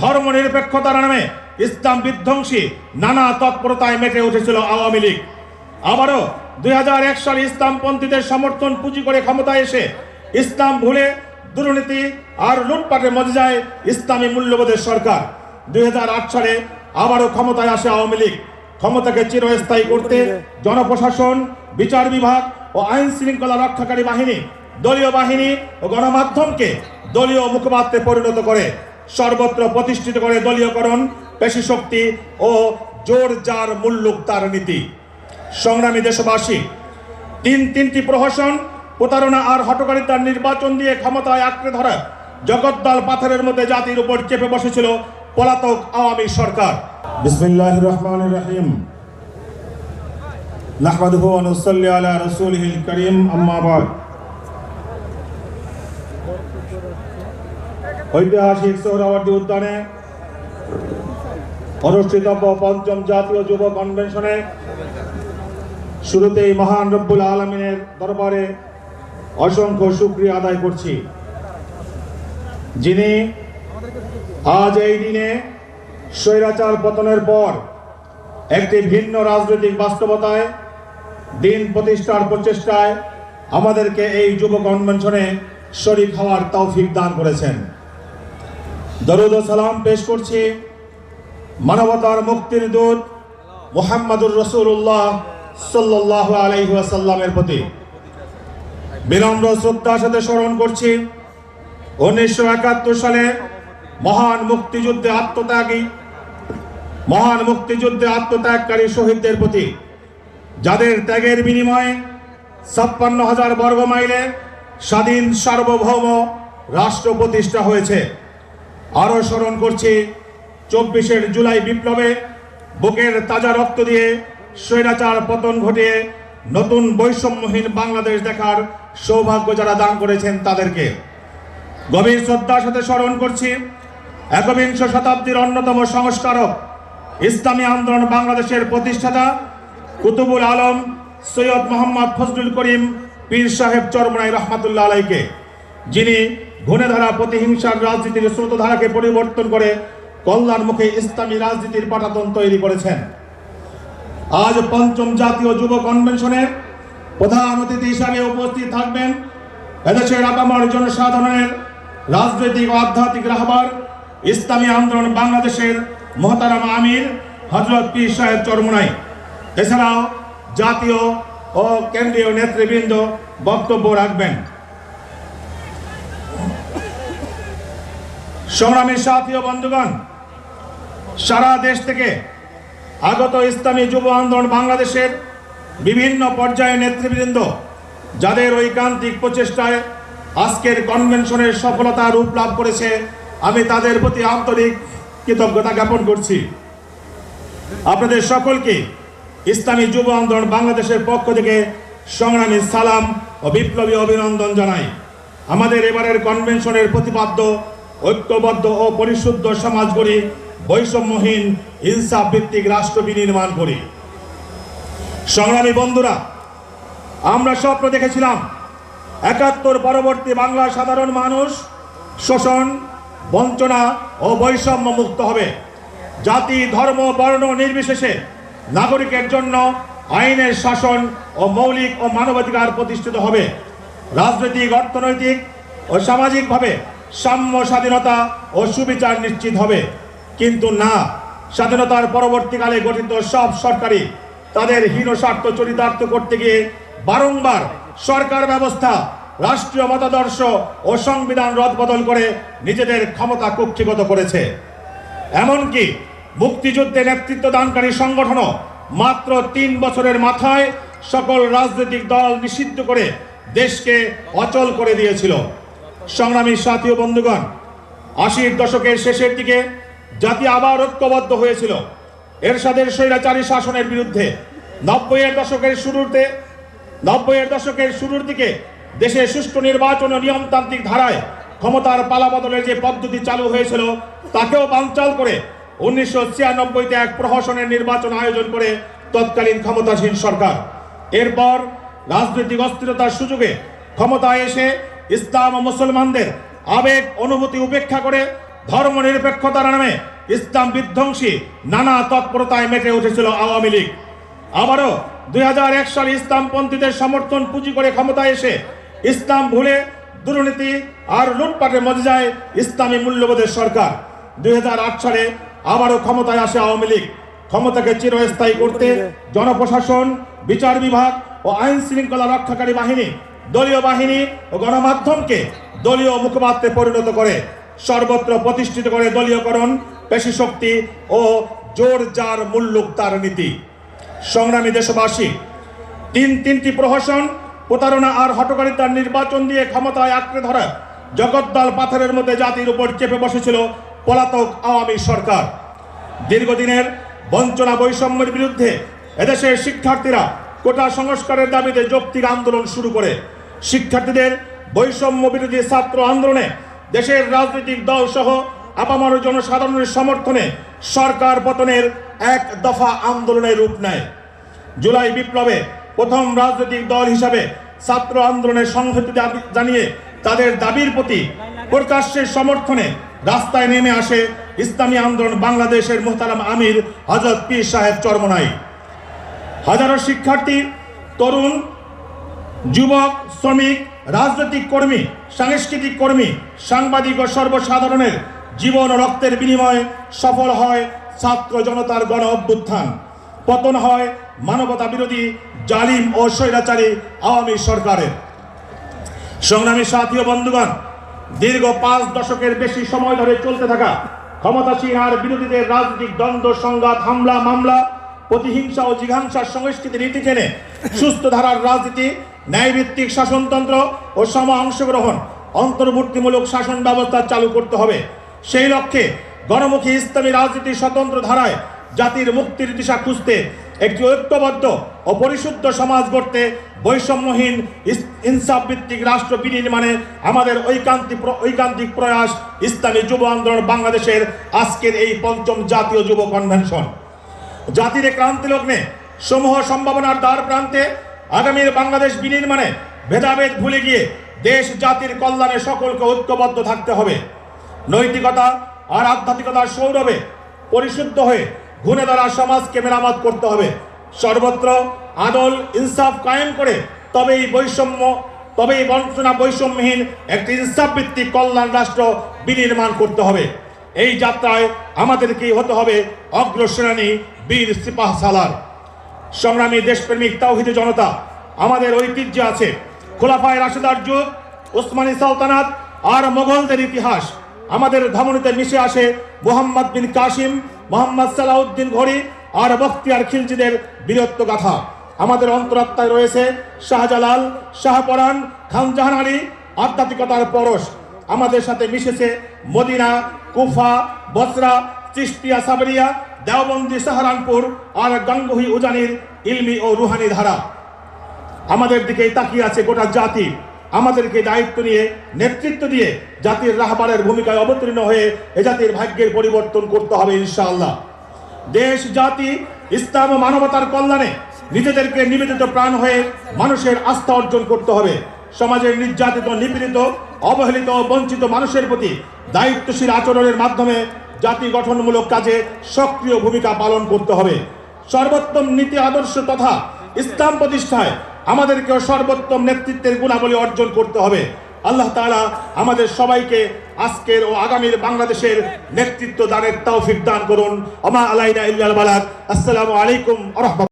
ধর্ম নিরপেক্ষতার নামে ইসলাম বিধ্বংসী নানা তৎপরতায় মেতে উঠেছিল আওয়ামী লীগ। আবারও দুই হাজার এক সালে ইসলামপন্থীদের সমর্থন পুঁজি করে ক্ষমতায় এসে ইসলাম ভুলে দুর্নীতি আর লুটপাটের যায় ইসলামী মূল্যবোধের সরকার। দুই হাজার আট সালে আবারও ক্ষমতায় আসে আওয়ামী লীগ। ক্ষমতাকে চিরস্থায়ী করতে জনপ্রশাসন, বিচার বিভাগ ও আইন শৃঙ্খলা রক্ষাকারী বাহিনী, দলীয় বাহিনী ও গণমাধ্যমকে দলীয় মুখপাত্রে পরিণত করে। সর্বত্র প্রতিষ্ঠিত করে দলীয়করণ, পেশি শক্তি ও জোর যার মুল্লুক তার নীতি। সংগ্রামী দেশবাসী, তিন তিনটি প্রহসন, প্রতারণা আর হটকারিতার নির্বাচন দিয়ে ক্ষমতায় আঁকড়ে ধরা জগদ্দল পাথরের মধ্যে জাতির উপর চেপে বসেছিল পলাতক আওয়ামী সরকার। বিসমিল্লাহ রহমান রহিম। নাহমাদুহু ওয়া নুসাল্লি আলা রাসূলিহিল কারীম। আম্মা বাদ। ঐতিহাসিক সোহরাওয়ার্দী উদ্যানে অনুষ্ঠিতব্য পঞ্চম জাতীয় যুব কনভেনশনে। শুরুতেই মহান রব্বুল আলমিনের দরবারে অসংখ্য শুক্রিয়া আদায় করছি। যিনি আজ এই দিনে স্বৈরাচার পতনের পর একটি ভিন্ন রাজনৈতিক বাস্তবতায়, দিন প্রতিষ্ঠার প্রচেষ্টায় আমাদেরকে এই যুব কনভেনশনে শরিক হওয়ার তৌফিক দান করেছেন। দরুদ সালাম পেশ করছি মানবতার মুক্তির দূত মোহাম্মদুর রসুল্লাহ সাল্লাহ আলাইসাল্লামের প্রতি। বিনম্র শ্রদ্ধার সাথে স্মরণ করছি, উনিশশো একাত্তর সালে মহান মুক্তিযুদ্ধে আত্মত্যাগী, মহান মুক্তিযুদ্ধে আত্মত্যাগকারী শহীদদের প্রতি, যাদের ত্যাগের বিনিময়ে ছাপ্পান্ন হাজার বর্গ মাইলে স্বাধীন সার্বভৌম রাষ্ট্র প্রতিষ্ঠা হয়েছে। আরও স্মরণ করছি, চব্বিশের জুলাই বিপ্লবে বুকের তাজা রক্ত দিয়ে স্বৈরাচার পতন ঘটিয়ে নতুন বৈষম্যহীন বাংলাদেশ দেখার সৌভাগ্য যারা দান করেছেন তাদেরকে। গভীর শ্রদ্ধার সাথে স্মরণ করছি, একবিংশ শতাব্দীর অন্যতম সংস্কারক, ইসলামী আন্দোলন বাংলাদেশের প্রতিষ্ঠাতা কুতুবুল আলম সৈয়দ মোহাম্মদ ফজলুল করিম পীর সাহেব চরমনাই রহমাতুল্লাহ আলাইকে, যিনি ঘূর্ণধারা প্রতিহিংসার রাজনীতির স্রোতধারাকে পরিবর্তন করে কল্যাণমুখী ইসলামী রাজনীতির পাটাতন তৈরি করেছেন। আজ পঞ্চম জাতীয় যুব কনভেনশনে প্রধান অতিথি হিসাবে উপস্থিত থাকবেন এদেশের আপামর জনসাধারণের রাজনৈতিক ও আধ্যাত্মিক রাহবার ইসলামী আন্দোলন বাংলাদেশের মহতারাম আমির হজরত পীর সাহেব চরমনাই। এছাড়াও জাতীয় ও কেন্দ্রীয় নেতৃবৃন্দ বক্তব্য রাখবেন। সংগ্রামী সাথী ও বন্ধুগণ, সারা দেশ থেকে আগত ইসলামী যুব আন্দোলন বাংলাদেশের বিভিন্ন পর্যায়ে নেতৃবৃন্দ, যাদের ঐকান্তিক প্রচেষ্টায় আজকের কনভেনশনের সফলতা রূপ লাভ করেছে, আমি তাদের প্রতি আন্তরিক কৃতজ্ঞতা জ্ঞাপন করছি। আপনাদের সকলকে ইসলামী যুব আন্দোলন বাংলাদেশের পক্ষ থেকে সংগ্রামী সালাম ও বিপ্লবী অভিনন্দন জানাই। আমাদের এবারের কনভেনশনের প্রতিপাদ্য ঐক্যবদ্ধ ও পরিশুদ্ধ সমাজ গড়ি বৈষম্যহীন হিংসা ভিত্তিক রাষ্ট্র বিনির্মাণ করি সংগ্রামী বন্ধুরা, আমরা স্বপ্ন দেখেছিলাম, একাত্তর পরবর্তী বাংলার সাধারণ মানুষ শোষণ, বঞ্চনা ও বৈষম্য মুক্ত হবে। জাতি, ধর্ম, বর্ণ নির্বিশেষে নাগরিকের জন্য আইনের শাসন ও মৌলিক ও মানবাধিকার প্রতিষ্ঠিত হবে। রাজনৈতিক, অর্থনৈতিক ও সামাজিকভাবে সাম্য স্বাধীনতা ও সুবিচার নিশ্চিত হবে। কিন্তু না, স্বাধীনতার পরবর্তীকালে গঠিত সব সরকারি তাদের হীন স্বার্থ চরিতার্থ করতে গিয়ে বারংবার সরকার ব্যবস্থা, রাষ্ট্রীয় মতাদর্শ ও সংবিধান রদবদল করে নিজেদের ক্ষমতা কক্ষিগত করেছে। এমনকি মুক্তিযুদ্ধে নেতৃত্ব দানকারী সংগঠনও মাত্র তিন বছরের মাথায় সকল রাজনৈতিক দল নিষিদ্ধ করে দেশকে অচল করে দিয়েছিল। সংগ্রামী সাথী ও বন্ধুগণ, আশির দশকের শেষের দিকে জাতি আবার ঐক্যবদ্ধ হয়েছিল। এরশাদের স্বৈরাচারী শাসনের বিরুদ্ধে নব্বইয়ের দশকের শুরুতে, নব্বইয়ের দশকের শুরুর দিকে দেশে সুষ্ঠু নির্বাচন ও নিয়মতান্ত্রিক ধারায় ক্ষমতার পালাবদলের যে পদ্ধতি চালু হয়েছিল, তাকেও বানচাল করে উনিশশো ছিয়ানব্বইতে এক প্রহসনের নির্বাচন আয়োজন করে তৎকালীন ক্ষমতাসীন সরকার। এরপর রাজনৈতিক অস্থিরতার সুযোগে ক্ষমতায় এসে ইসলাম ও মুসলমানদের আবেগ অনুভূতি উপেক্ষা করে ধর্ম নিরপেক্ষতার নামে ইসলাম বিধ্বংসী নানা তৎপরতায় মেতে উঠেছিল আওয়ামী লীগ। আবারও দুই হাজার এক সালে ইসলামপন্থীদের সমর্থন পুঁজি করে ক্ষমতায় এসে ইসলাম ভুলে দুর্নীতি আর লুটপাটে মজে যায় ইসলামী মূল্যবোধের সরকার। দুই হাজার আট সালে আবারও ক্ষমতায় আসে আওয়ামী লীগ। ক্ষমতাকে চিরস্থায়ী করতে জনপ্রশাসন বিচার বিভাগ ও আইন শৃঙ্খলা রক্ষাকারী বাহিনী দলীয় বাহিনী ও গণমাধ্যমকে দলীয় মুখপাত্রে পরিণত করে, সর্বত্র প্রতিষ্ঠিত করে দলীয়করণ, পেশি শক্তি ও জোর যার মুল্লুক তার নীতি। সংগ্রামী দেশবাসী, তিন তিনটি প্রহসন, প্রতারণা আর হটকারিতার নির্বাচন দিয়ে ক্ষমতায় আঁকড়ে ধরা জগদ্দল পাথরের মধ্যে জাতির উপর চেপে বসেছিল পলাতক আওয়ামী সরকার। দীর্ঘদিনের বঞ্চনা বৈষম্যের বিরুদ্ধে এদেশের শিক্ষার্থীরা কোটা সংস্কারের দাবিতে যৌক্তিক আন্দোলন শুরু করে। শিক্ষার্থীদের বৈষম্য বিরোধী ছাত্র আন্দোলনে দেশের রাজনৈতিক দল সহ আপামার জনসাধারণের সমর্থনে সরকার পতনের এক দফা আন্দোলনের রূপ নেয়। জুলাই বিপ্লবে প্রথম রাজনৈতিক দল হিসাবে ছাত্র আন্দোলনের সংহতি জানিয়ে তাদের দাবির প্রতি প্রকাশ্যের সমর্থনে রাস্তায় নেমে আসে ইসলামী আন্দোলন বাংলাদেশের মোহতারাম আমির হজরত পীর সাহেব চরমনাই। হাজারো শিক্ষার্থী, তরুণ, যুবক শ্রমিক, রাজনৈতিক কর্মী, সাংস্কৃতিক কর্মী, সাংবাদিক ও সর্বসাধারণের জীবন ও রক্তের বিনিময়ে সফল হয় ছাত্র জনতার গণ অভ্যুত্থান। পতন হয় মানবতা বিরোধী, জালিম ও স্বৈরাচারী আওয়ামী সরকারের। সংগ্রামী সাথী ও বন্ধুগণ, দীর্ঘ পাঁচ দশকের বেশি সময় ধরে চলতে থাকা ক্ষমতাসীন আর বিরোধীদের রাজনৈতিক দ্বন্দ্ব, সংঘাত, হামলা, মামলা, প্রতিহিংসা ও জিঘাংসার সংস্কৃতি নীতি টেনে সুস্থ ধারার রাজনীতি ন্যায়ভিত্তিক শাসনতন্ত্র ও সম অংশগ্রহণ অন্তর্বর্তীমূলক শাসন ব্যবস্থা চালু করতে হবে। সেই লক্ষ্যে গণমুখী ইসলামী রাজনীতির স্বতন্ত্র ধারায় জাতির মুক্তির দিশা খুঁজতে একটি ঐক্যবদ্ধ ও পরিশুদ্ধ সমাজ গড়তে বৈষম্যহীন ইনসাফ ভিত্তিক রাষ্ট্র বিনির্মাণে আমাদের ঐকান্তিক ঐকান্তিক প্রয়াস ইসলামী যুব আন্দোলন বাংলাদেশের আজকের এই পঞ্চম জাতীয় যুব কনভেনশন। জাতির এই ক্রান্তি লগ্নে সমূহ সম্ভাবনার দ্বার প্রান্তে আগামীর বাংলাদেশ বিনির্মাণে ভেদাভেদ ভুলে গিয়ে দেশ জাতির কল্যাণে সকলকে ঐক্যবদ্ধ থাকতে হবে। নৈতিকতা আর আধ্যাত্মিকতার সৌরভে পরিশুদ্ধ হয়ে ঘুণে ধরা সমাজকে মেরামত করতে হবে। সর্বত্র আদল, ইনসাফ কায়েম করে তবেই বৈষম্য, তবেই বঞ্চনা বৈষম্যহীন একটি ইনসাফ ভিত্তিক কল্যাণ রাষ্ট্র বিনির্মাণ করতে হবে। এই যাত্রায় আমাদেরকে হতে হবে অগ্রশ্রেণী বীর সিপাহ সালার সংগ্রামী দেশপ্রেমিক তাওহিদে জনতা, আমাদের ঐতিহ্য আছে। খোলাফায় রাশেদার যুগ ওসমানী সালতানাত আর মোগলদের ইতিহাস। আমাদের ধমনীতে মিশে আসে মোহাম্মদ বিন কাসিম, মোহাম্মদ সালাউদ্দিন ঘড়ি আর বখতিয়ার খিলজিদের বীরত্ব গাথা। আমাদের অন্তরাত্মায় রয়েছে শাহজালাল শাহপরান খানজাহান আলী, আধ্যাত্মিকতার পরশ। আমাদের সাথে মিশেছে Medina, Kufa, Basra Chishtiya Sabiriya Deobandi Saharanpur আর গঙ্গোহী উজানির ইলমি ও রুহানি ধারা। আমাদের দিকে তাকিয়ে আছে গোটা জাতি। আমাদেরকে দায়িত্ব নিয়ে, নেতৃত্ব দিয়ে জাতির রাহবারের ভূমিকায় অবতীর্ণ হয়ে এ জাতির ভাগ্যের পরিবর্তন করতে হবে ইনশাআল্লাহ। দেশ, জাতি, ইসলাম ও মানবতার কল্যাণে নিজেদেরকে নিবেদিত প্রাণ হয়ে মানুষের আস্থা অর্জন করতে হবে। সমাজের নির্যাতিত, নিপীড়িত, অবহেলিত, বঞ্চিত মানুষের প্রতি দায়িত্বশীল আচরণের মাধ্যমে জাতি গঠনমূলক কাজে সক্রিয় ভূমিকা পালন করতে হবে। সর্বোত্তম নীতি আদর্শ তথা ইসলাম প্রতিষ্ঠায় আমাদেরকেও সর্বোত্তম নেতৃত্বের গুণাবলী অর্জন করতে হবে। আল্লাহ তালা আমাদের সবাইকে আজকের ও আগামীর বাংলাদেশের নেতৃত্ব দানের তৌফিক দান করুন। আমা আলাইনা ইল্লাল বালাক আসসালামু আলাইকুম রাহমাতুল্লাহ।